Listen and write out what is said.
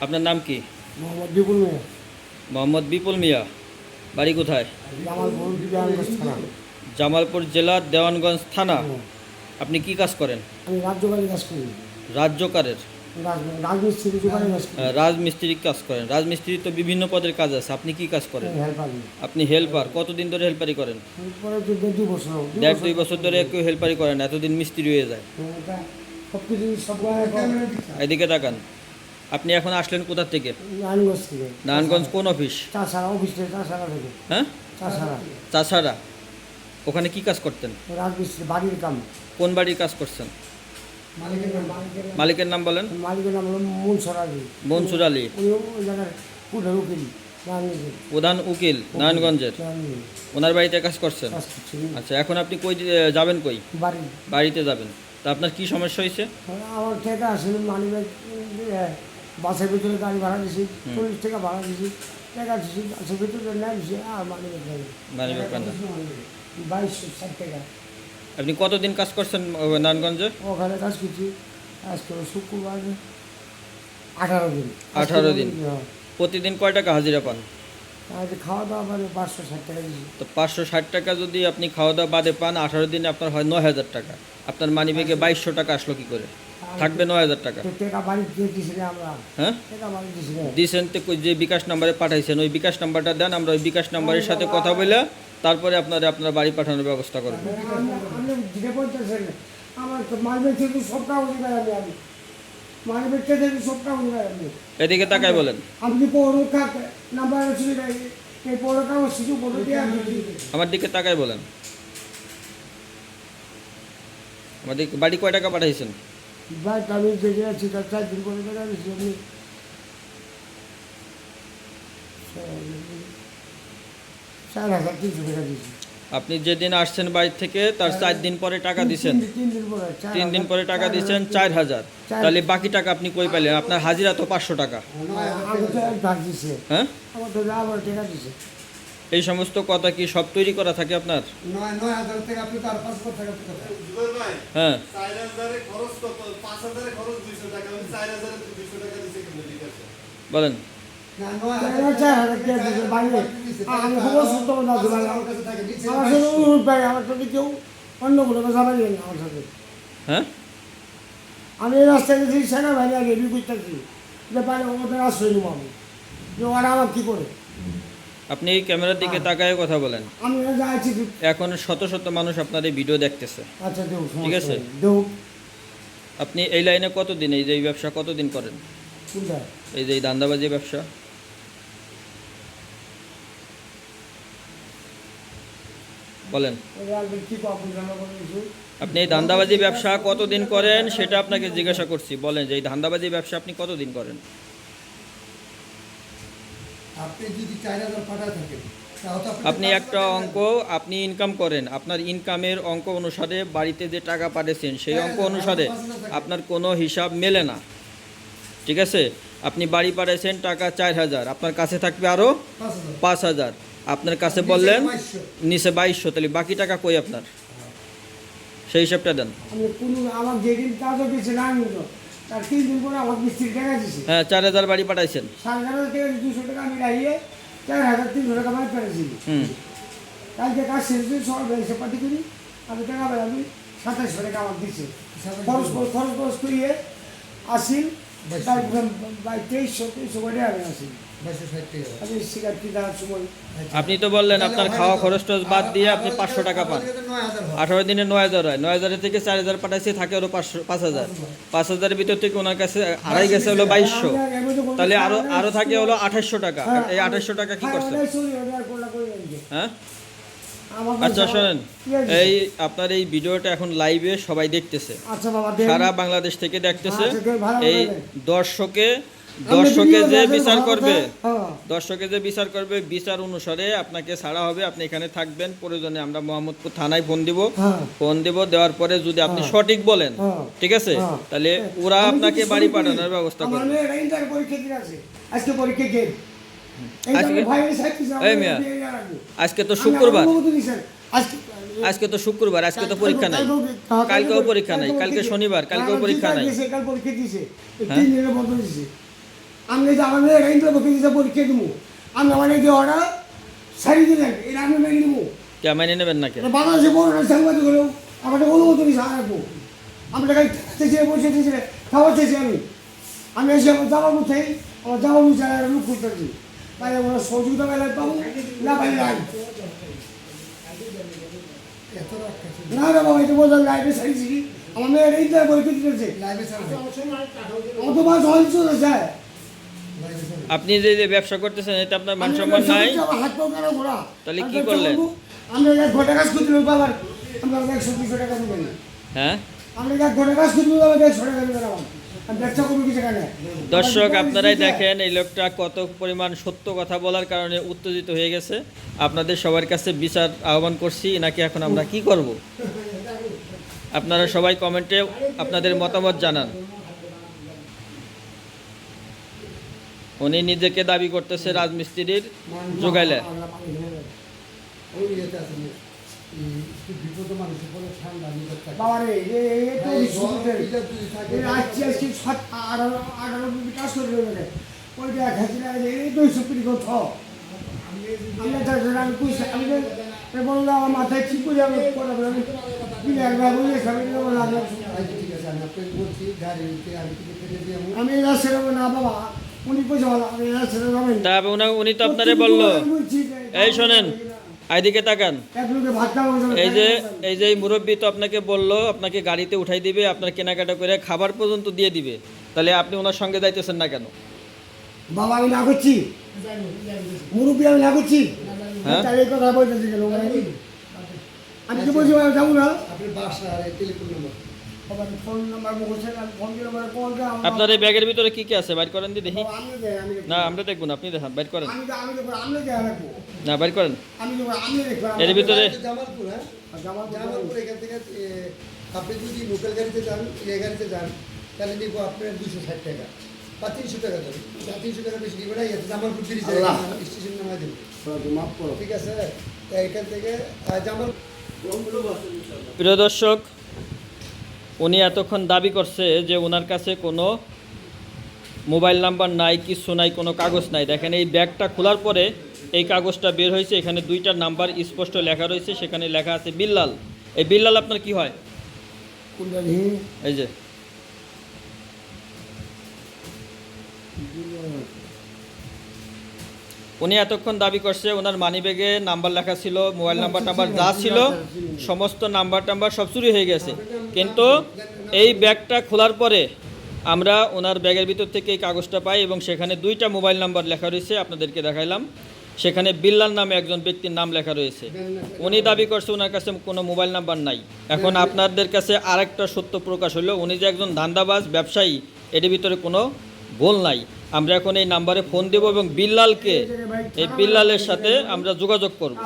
আপনার নাম কি? মোহাম্মদ বিপুল মিয়া। মোহাম্মদ বিপুল মিয়া। বাড়ি কোথায়? জামালপুর জেলার দেওয়ানগঞ্জ থানা। আপনি কি কাজ করেন? আমি রাজ্যকারী কাজ করি। রাজ্যকারের? রাজ- রাজমিস্ত্রি কাজ করেন। রাজমিস্ত্রি তো বিভিন্ন পদের কাজ আছে। আপনি কি কাজ করেন? আপনি হেল্পার কতদিন ধরে হেল্পারি করেন? দেড় দুই বছর ধরে কেউ হেল্পারি করেন এতদিন মিস্ত্রি হয়ে যায়। জায়গায় এদিকে তাকান। আপনি এখন আসলেন কোথা থেকে? নারায়ণগঞ্জ থেকে। নারায়ণগঞ্জ কোন অফিস চাষারা অফিস থেকে চাষারা থেকে। হ্যাঁ? চাষারা চাষারা ওখানে কি কাজ করতেন? রাজমিস্ত্রি বাড়ির কাম। কোন বাড়ির কাজ করছেন? মালিকের নাম বলেন। মালিকের নাম হলো মনসর আলী। মনসুর আলী। উনি ওই জায়গার পুরো উকিল প্রধান উকিল নারায়ণগঞ্জের। ওনার বাড়িতে কাজ করছেন? আচ্ছা এখন আপনি কই যাবেন কই? বাড়িতে যাবেন। তা আপনার কি সমস্যা হয়েছে? আমার টাকা আসলে ব্যাগ বাসের ভিতরে গাড়ি ভাড়া দিছি চল্লিশ টাকা ভাড়া দিছি টাকা দিছি বাসের ভিতরে নেয় দিছি আর মানি না। বাইশশো ষাট টাকা। আপনি কতদিন কাজ করছেন নারায়ণগঞ্জে? ওখানে কাজ করছি আজকে শুক্রবার আঠারো দিন। আঠারো দিন। হ্যাঁ। প্রতিদিন কয় টাকা হাজিরা পান? খাওয়া দাওয়া মানে পাঁচশো ষাট টাকা তো পাঁচশো ষাট টাকা যদি আপনি খাওয়া দাওয়া বাদে পান আঠারো দিনে আপনার হয় নয় হাজার টাকা। আপনার মানি ব্যাগে বাইশশো টাকা আসলো কি করে? থাকবে নয় হাজার টাকা। টাকা বাড়ি দিয়ে আমরা? হ্যাঁ? টাকা বাড়ি দিয়েছেন যে বিকাশ নাম্বারে পাঠাইছেন ওই বিকাশ নাম্বারটা দেন আমরা ওই বিকাশ নাম্বারের সাথে কথা বলে তারপরে আপনারা আপনার বাড়ি পাঠানোর ব্যবস্থা করব আপনি দিতে বলতেছেন আমার তো মালবেগ থেকে সব কাগজ আমি। আমি মালবেগ থেকে সব কাগজ আমি। এদিকে তাকাই বলেন। আমার দিকে তাকাই বলেন। আমাদের বাড়ি কয় টাকা পাঠাইছেন? আমি দেখে আছি তার আপনি চার হাজার তিনশো টাকা দিয়েছি। আপনি যেদিন আসছেন বাড়ি থেকে তার চার দিন পরে টাকা দিচ্ছেন তিন- দিন পরে টাকা দিচ্ছেন চার হাজার। তাহলে বাকি টাকা আপনি কই পাইলেন আপনার হাজিরা তো পাঁচশো টাকা। আমি হ্যাঁ? এই সমস্ত কথা কি সব তৈরি করা থাকে আপনার? হ্যাঁ? বলেন। আমি খবর শুনতে না দিলাম আমার সাথে অনুরোধ পাই আমার সাথে কেউ অন্য কোনো কথা না আমার সাথে। হ্যাঁ? আমি এই রাস্তায় গেছি রেডি করতেছি যে পারে ওদের আশ্রয় নেব আমি। যে ওরা আমার কী করে? আপনি এই ক্যামেরার দিকে তাকায় কথা বলেন। এখন শত শত মানুষ আপনার এই ভিডিও দেখতেছে। আচ্ছা ঠিক আছে। আপনি এই লাইনে কতদিন এই যে এই ব্যবসা কতদিন করেন? এই যে এই দান্দাবাজি ব্যবসা। বলেন। আপনি এই ধান্দাবাজি ব্যবসা কতদিন করেন সেটা আপনাকে জিজ্ঞাসা করছি। বলেন যে এই ধান্দাবাজি ব্যবসা আপনি কতদিন করেন? আপনি যদি চার হাজার পাঠায় থাকেন আপনি একটা অঙ্ক আপনি ইনকাম করেন। আপনার ইনকামের অঙ্ক অনুসারে বাড়িতে যে টাকা পাঠিয়েছেন সেই অঙ্ক অনুসারে আপনার কোনো হিসাব মেলে না। ঠিক আছে? আপনি বাড়ি পাঠিয়েছেন টাকা চার হাজার। আপনার কাছে থাকবে আরও পাঁচ হাজার। আপনার কাছে বললেন। নিচে বাইশশো। তাহলে বাকি টাকা কই আপনার? সেই হিসাবটা দেন। আমার যেদিন না আমি তো তার তিন দিন পরে আমার মিস্ত্রি টাকা দিছে। হ্যাঁ চার হাজার বাড়ি পাঠাইছেন। দুশো টাকা আমি চার হাজার তিনশো টাকা পেরেছি হুম। কালকে কাজ শেষ সব ব্যবসা পাতি করি আমি টাকা আমি সাতাশশো টাকা আমার দিচ্ছে খরচ খরচ খরচ করিয়ে আসিল তাই তেইশশো তেইশশো করে আমি আসি সময়? আপনি তো বললেন আপনার খাওয়া খরচ টরচ বাদ দিয়ে আপনি পাঁচশো টাকা পান। হয়। আঠারো দিনে নয় হাজার হয়। নয় হাজারের থেকে চার হাজার পাঠাইছে থাকে আরও পাঁচশো পাঁচ হাজার। পাঁচ হাজারের ভিতর থেকে ওনার কাছে আড়াই গেছে হলো বাইশশো। তাহলে আরও আরও থাকে হলো আঠাশশো টাকা। এই আঠাশশো টাকা কি করছেন? হ্যাঁ? আচ্ছা শোনেন। এই আপনার এই ভিডিওটা এখন লাইভে সবাই দেখতেছে। আচ্ছা। সারা বাংলাদেশ থেকে দেখতেছে। আচ্ছা, এই দর্শকে দর্শকে যে বিচার করবে। হ্যাঁ। দর্শকে যে বিচার করবে বিচার অনুসারে আপনাকে ছাড়া হবে। আপনি এখানে থাকবেন প্রয়োজনে আমরা মোহাম্মদপুর থানায় ফোন দিব। হ্যাঁ। ফোন দিব দেওয়ার পরে যদি আপনি হ্যাঁ। সঠিক বলেন। ঠিক আছে। তাহলে ওরা আপনাকে বাড়ি পাঠানোর ব্যবস্থা করবে। আজকে পরীক্ষা তো শুক্রবার। আজকে আজকে তো শুক্রবার আজকে তো পরীক্ষা নাই। কালকেও পরীক্ষা নাই কালকে শনিবার কালকেও পরীক্ষা নাই। আমি আমার দিতে পরীক্ষা দেবো। আমি আমার এই অর্ডার সারি দিলেন এটা আমি মেনে নেব। কে মাইনে নেবেন নাকি? বাংলাদেশে বড় সাংবাদিক হলেও আমার একটা অনুমোদন হিসেবে রাখব আমরা চেয়েছি বসে চেয়েছি খাওয়া চেয়েছি আমি। আমি এসে আমার জামা বুঝাই আমার জামা আর লুক করতেছি তাই আমরা সহযোগিতা পাবো না পাইলে নাই। না রে বাবা এটা বললাম লাইফে সারিছি আমার মেয়ের এই তো পরীক্ষা দিতেছে। আমার তো মাছ হল চলে যায়। আপনি যে যে ব্যবসা করতেছেন এটা আপনার মান সম্মান নাই? তাহলে কি করলেন? আমরা এক ঘণ্টা কাজ করতে বাবার আমরা একশো দুশো টাকা দেবেন হ্যাঁ? আমরা এক ঘণ্টা কাজ করতে বাবা একশো টাকা দেবেন দর্শক আপনারাই দেখেন এই লোকটা কত পরিমাণ সত্য কথা বলার কারণে উত্তেজিত হয়ে গেছে। আপনাদের সবার কাছে বিচার আহ্বান করছি নাকি এখন আমরা কি করব? আপনারা সবাই কমেন্টে আপনাদের মতামত জানান। উনি নিজেকে দাবি করতেছে রাজমিস্ত্রির যোগাইলে। না, না মাথায় ঠিক করে আমি লাগলাম আচ্ছা, সেরকম না বাবা। উনি পয়সা ভালো আমি এরা সেরকম আমি তা উনি- উনি তো আপনারে বলল। এই শোনেন এইদিকে তাকান। এই যে এই যে মুরব্বী তো আপনাকে বলল আপনাকে গাড়িতে উঠাই দিবে আপনার কেনাকাটা করে খাবার পর্যন্ত দিয়ে দিবে। তাহলে আপনি ওনার সঙ্গে যাইতেছেন না কেন? বাবা আমি না করছি। মুরব্বী আমি না করছি। হ্যাঁ? কথা বলতেছি আমি কি বলছি যাব না? আপনার বাসা টেলিফোন নম্বর আপনার এই ব্যাগের ভিতরে কি কি আছে? বাইর করেন দি দেখি। না আমরা দেখব না আপনি দেখান বাইর করেন। না বাইর করেন। এর ভিতরে জামালপুর হ্যাঁ? জামাল এখান থেকে আপনি যদি লোকাল গাড়িতে যান এ গাড়িতে যান তাহলে নিব আপনার দুশো ষাট টাকা বা তিনশো টাকা তিনশো টাকা বেশি না জামালপুর স্টেশন ঠিক আছে এখান থেকে জামাল প্রিয় দর্শক উনি এতক্ষণ দাবি করছে যে ওনার কাছে কোনো মোবাইল নাম্বার নাই কিছু নাই কোনো কাগজ নাই। দেখেন এই ব্যাগটা খোলার পরে এই কাগজটা বের হয়েছে। এখানে দুইটা নাম্বার স্পষ্ট লেখা রয়েছে। সেখানে লেখা আছে বিল্লাল। এই বিল্লাল আপনার কি হয়? এই যে উনি এতক্ষণ দাবি করছে ওনার মানিব্যাগে নাম্বার লেখা ছিল মোবাইল নাম্বার টাম্বার যা ছিল সমস্ত নাম্বার টাম্বার সব চুরি হয়ে গেছে। কিন্তু এই ব্যাগটা খোলার পরে আমরা ওনার ব্যাগের ভিতর থেকে এই কাগজটা পাই এবং সেখানে দুইটা মোবাইল নাম্বার লেখা রয়েছে আপনাদেরকে দেখাইলাম। সেখানে বিল্লাল নামে একজন ব্যক্তির নাম লেখা রয়েছে। উনি দাবি করছে ওনার কাছে কোনো মোবাইল নাম্বার নাই। এখন আপনাদের কাছে আরেকটা সত্য প্রকাশ হলো উনি যে একজন ধান্দাবাজ ব্যবসায়ী এর ভিতরে কোনো ভুল নাই। আমরা এখন এই নাম্বারে ফোন দেব এবং বিল্লালকে এই বিল্লালের সাথে আমরা যোগাযোগ করব।